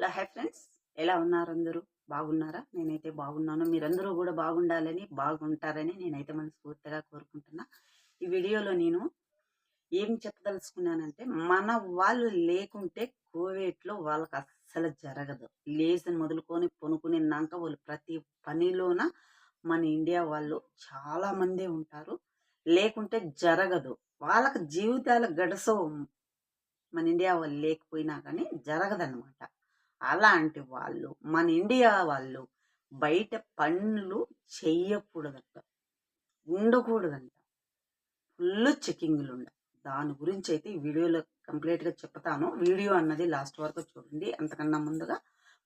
Hello hi friends. ఎలా ఉన్నారు అందరూ బాగున్నారా? నేనైతే బాగున్నాను. మీరందరూ కూడా బాగుండాలని బాగుంటారని నేనైతే మనస్ఫూర్తిగా కోరుకుంటున్నా. ఈ వీడియోలో నేను ఏం చెప్పదలుచుకున్నానంటే మన వాళ్ళు లేకుంటే కోవిడ్లో వాళ్ళకి అస్సలు జరగదు. లేచిన మొదలుకొని పొనుకునిన్నాక వాళ్ళు ప్రతి పనిలోన మన ఇండియా వాళ్ళు చాలామందే ఉంటారు. లేకుంటే జరగదు. వాళ్ళకి జీవితాలు గడసవు. మన ఇండియా వాళ్ళు లేకపోయినా కానీ జరగదన్నమాట. అలాంటి వాళ్ళు మన ఇండియా వాళ్ళు బయట పనులు చెయ్యకూడదంట. ఉండకూడదంట. ఫుల్ చెకింగ్లు ఉండ దాని గురించి అయితే ఈ వీడియోలో కంప్లీట్గా చెప్తాను. వీడియో అన్నది లాస్ట్ వరకు చూడండి. అంతకన్నా ముందుగా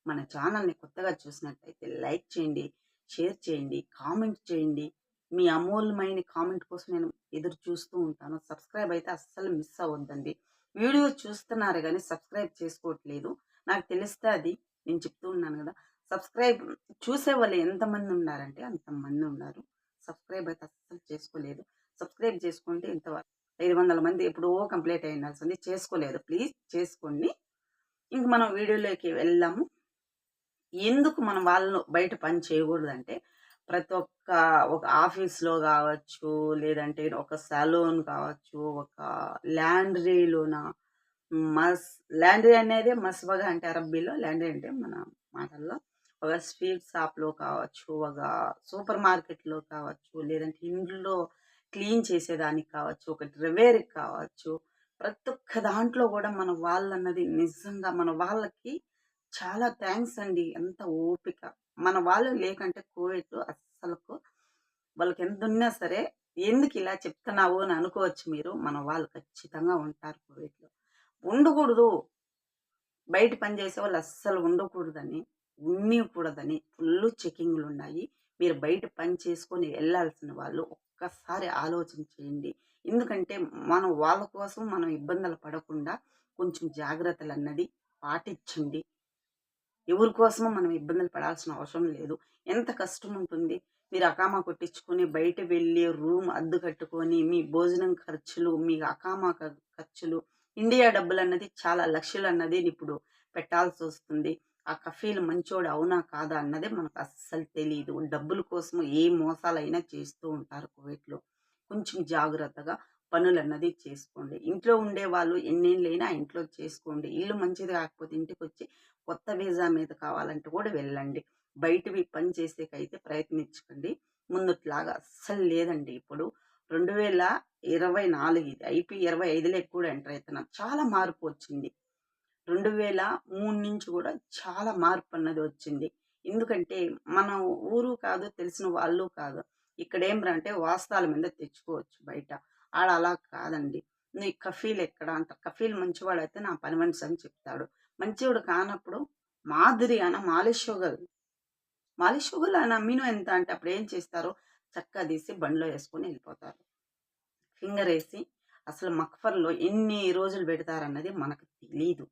మన ఛానల్ని కొత్తగా చూసినట్టయితే లైక్ చేయండి షేర్ చేయండి కామెంట్ చేయండి. మీ అమూల్యమైన కామెంట్ కోసం నేను ఎదురు చూస్తూ ఉంటాను. సబ్స్క్రైబ్ అయితే అస్సలు మిస్ అవ్వద్దండి. వీడియో చూస్తున్నారు కానీ సబ్స్క్రైబ్ చేసుకోవట్లేదు. నాకు తెలిస్తే అది నేను చెప్తూ ఉన్నాను కదా. సబ్స్క్రైబ్ చూసే వాళ్ళు ఎంతమంది ఉన్నారంటే అంతమంది ఉన్నారు. సబ్స్క్రైబ్ అయితే అస్సలు చేసుకోలేదు. సబ్స్క్రైబ్ చేసుకుంటే ఇంత ఐదు వందల మంది ఎప్పుడో కంప్లీట్ అయి చేసుకోలేదు. ప్లీజ్ చేసుకోండి. ఇంక మనం వీడియోలోకి వెళ్ళాము. ఎందుకు మనం వాళ్ళను బయట పని చేయకూడదంటే ప్రతి ఒక్క ఒక ఆఫీస్లో కావచ్చు లేదంటే ఒక సెలూన్ కావచ్చు ఒక ల్యాండ్రీలోన మస్ ల్యాండ్రీ అనేది మస్బగా అంటే అరబ్బీలో ల్యాండ్రీ అంటే మన మాటల్లో ఒక స్వీట్ షాప్లో కావచ్చు ఒక సూపర్ మార్కెట్లో కావచ్చు లేదంటే ఇంట్లో క్లీన్ చేసేదానికి కావచ్చు ఒక డ్రివేర్కి కావచ్చు ప్రతి ఒక్క దాంట్లో కూడా మన వాళ్ళన్నది నిజంగా మన వాళ్ళకి చాలా థ్యాంక్స్ అండి. ఎంత ఓపిక. మన వాళ్ళు లేకంటే కోవిడ్ అస్సలకు వాళ్ళకి ఎంత ఉన్నా సరే ఎందుకు ఇలా చెప్తున్నావు అని అనుకోవచ్చు మీరు. మన వాళ్ళు ఖచ్చితంగా ఉంటారు కోవిడ్లో ఉండకూడదు. బయట పనిచేసే వాళ్ళు అస్సలు ఉండకూడదని ఉండకూడదని ఫుల్ చెకింగ్లు ఉన్నాయి మీరు బయట పని చేసుకొని వెళ్ళాల్సిన వాళ్ళు ఒక్కసారి ఆలోచన చేయండి ఎందుకంటే మనం వాళ్ళ కోసం మనం ఇబ్బందులు పడకుండా కొంచెం జాగ్రత్తలు అన్నది పాటించండి. ఎవరి కోసమో మనం ఇబ్బందులు పడాల్సిన అవసరం లేదు. ఎంత కష్టం ఉంటుంది మీరు అకామా కొట్టించుకొని బయట వెళ్ళి రూమ్ అద్దు కట్టుకొని మీ భోజనం ఖర్చులు మీ అకామా ఖర్చులు ఇండియా డబ్బులు అన్నది చాలా లక్షలు అన్నది ఇప్పుడు పెట్టాల్సి వస్తుంది ఆ కఫీలు మంచోడు అవునా కాదా అన్నదే మనకు అస్సలు తెలియదు డబ్బుల కోసం ఏ మోసాలైనా చేస్తూ ఉంటారు కువైట్లో. కొంచెం జాగ్రత్తగా పనులు అన్నది చేసుకోండి. ఇంట్లో ఉండే వాళ్ళు ఎన్నేళ్ళైనా ఇంట్లో చేసుకోండి. ఇల్లు మంచిది కాకపోతే ఇంటికి వచ్చి కొత్త వీసా మీద కావాలంటే కూడా వెళ్ళండి. బయటవి పని చేసేకైతే ప్రయత్నించకండి. ముందుట్లాగా అస్సలు లేదండి ఇప్పుడు. రెండు వేల ఇరవై నాలుగు ఇది. ఐపీ ఇరవై ఐదులో కూడా ఎంటర్ అవుతున్నాం. చాలా మార్పు వచ్చింది. రెండు వేల మూడు నుంచి కూడా చాలా మార్పు అన్నది వచ్చింది. ఎందుకంటే మన ఊరు కాదు తెలిసిన వాళ్ళు కాదు ఇక్కడ ఏం అంటే వాస్తాల మీద తెచ్చుకోవచ్చు బయట. ఆడ అలా కాదండి. నీ కఫీల్ ఎక్కడ? అంట కఫీల్ మంచివాడు అయితే నా పని మనిషి అని చెప్తాడు. మంచివాడు కానప్పుడు మాదిరి అన మాలిషోగల్ మాలిషోగల్ అన్న మీను ఎంత అంటే అప్పుడు ఏం చేస్తారు? చక్క తీసి బండిలో వేసుకొని వెళ్ళిపోతారు. ఫింగర్ వేసి అసలు మక్ఫర్లో ఎన్ని రోజులు పెడతారన్నది మనకు తెలీదు.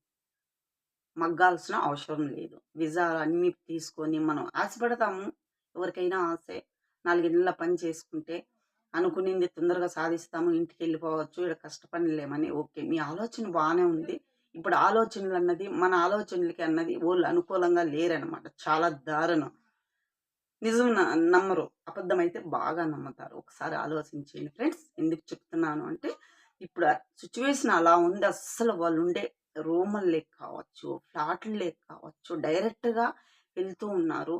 మగ్గాల్సిన అవసరం లేదు. విజాలు అన్ని తీసుకొని మనం ఆశపడతాము. ఎవరికైనా ఆశే. నాలుగేళ్ళ పని చేసుకుంటే అనుకునింది తొందరగా సాధిస్తాము. ఇంటికి వెళ్ళిపోవచ్చు. ఇక్కడ కష్టపడలేమని. ఓకే మీ ఆలోచన బాగానే ఉంది. ఇప్పుడు ఆలోచనలు అన్నది మన ఆలోచనలకి అన్నది వాళ్ళు అనుకూలంగా లేరనమాట చాలా దారుణం. నిజం నమ్మరు. అబద్ధం అయితే బాగా నమ్ముతారు. ఒకసారి ఆలోచించండి ఫ్రెండ్స్ ఎందుకు చెప్తున్నాను అంటే ఇప్పుడు సిచ్యువేషన్ అలా ఉంది. అస్సలు వాళ్ళు ఉండే రూములు లేక కావచ్చు ఫ్లాట్లు లేక కావచ్చు డైరెక్ట్గా వెళ్తూ ఉన్నారు.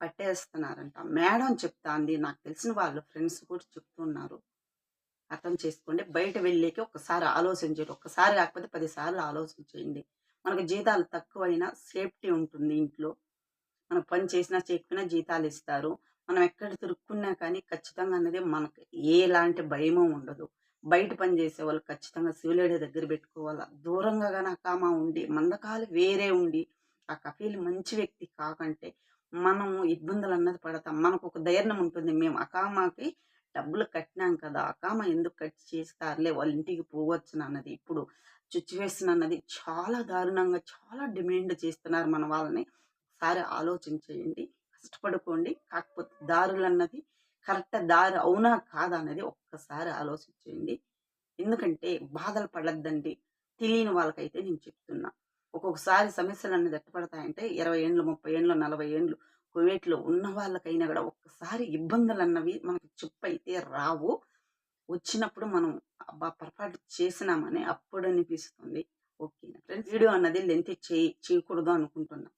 పట్టేస్తున్నారంట. మేడం చెప్తాంది. నాకు తెలిసిన వాళ్ళు ఫ్రెండ్స్ కూడా చెప్తున్నారు. అర్థం చేసుకోండి. బయట వెళ్ళేకి ఒకసారి ఆలోచించండి ఒక్కసారి కాకపోతే పదిసార్లు ఆలోచించేయండి. మనకు జీతాలు తక్కువైనా సేఫ్టీ ఉంటుంది ఇంట్లో. మనకు పని చేసినా చేయకపోయినా జీతాలు ఇస్తారు. మనం ఎక్కడ తిరుక్కున్నా కానీ ఖచ్చితంగా అన్నది మనకు ఏలాంటి భయమో ఉండదు. బయట పని చేసే వాళ్ళు ఖచ్చితంగా శివులేడి దగ్గర పెట్టుకోవాలా. దూరంగా కానీ అకామా ఉండి మందకాలు వేరే ఉండి ఆ కఫీలు మంచి వ్యక్తి కాకంటే మనము ఇబ్బందులు అన్నది పడతాం. మనకు ఒక ధైర్యం ఉంటుంది. మేము అకామాకి డబ్బులు కట్టినాం కదా అకామ ఎందుకు కట్ చేస్తారులే? వాళ్ళ ఇంటికి పోవచ్చు అన్నది ఇప్పుడు సిచ్యువేషన్ అన్నది చాలా దారుణంగా చాలా డిమాండ్ చేస్తున్నారు మన వాళ్ళని. ఒకసారి ఆలోచించేయండి కష్టపడుకోండి. కాకపోతే దారులు అన్నది కరెక్ట్ దారి అవునా కాదా అనేది ఒక్కసారి ఆలోచించేయండి. ఎందుకంటే బాధలు పడద్దండి. తెలియని వాళ్ళకైతే నేను చెప్తున్నా. ఒక్కొక్కసారి సమస్యలు అన్నది ఎట్టపడతాయంటే ఇరవై ఏండ్లు ముప్పై ఏండ్లు నలభై ఏండ్లు కువైట్లో ఉన్న వాళ్ళకైనా కూడా ఒక్కసారి ఇబ్బందులు అన్నవి మనకి చెప్పు అయితే రావు. వచ్చినప్పుడు మనం అబ్బా! పొరపాటు చేసినామని అప్పుడు అనిపిస్తుంది. ఓకే ఫ్రెండ్స్ వీడియో అన్నది లెంత్ చేయి చేయకూడదు అనుకుంటున్నా.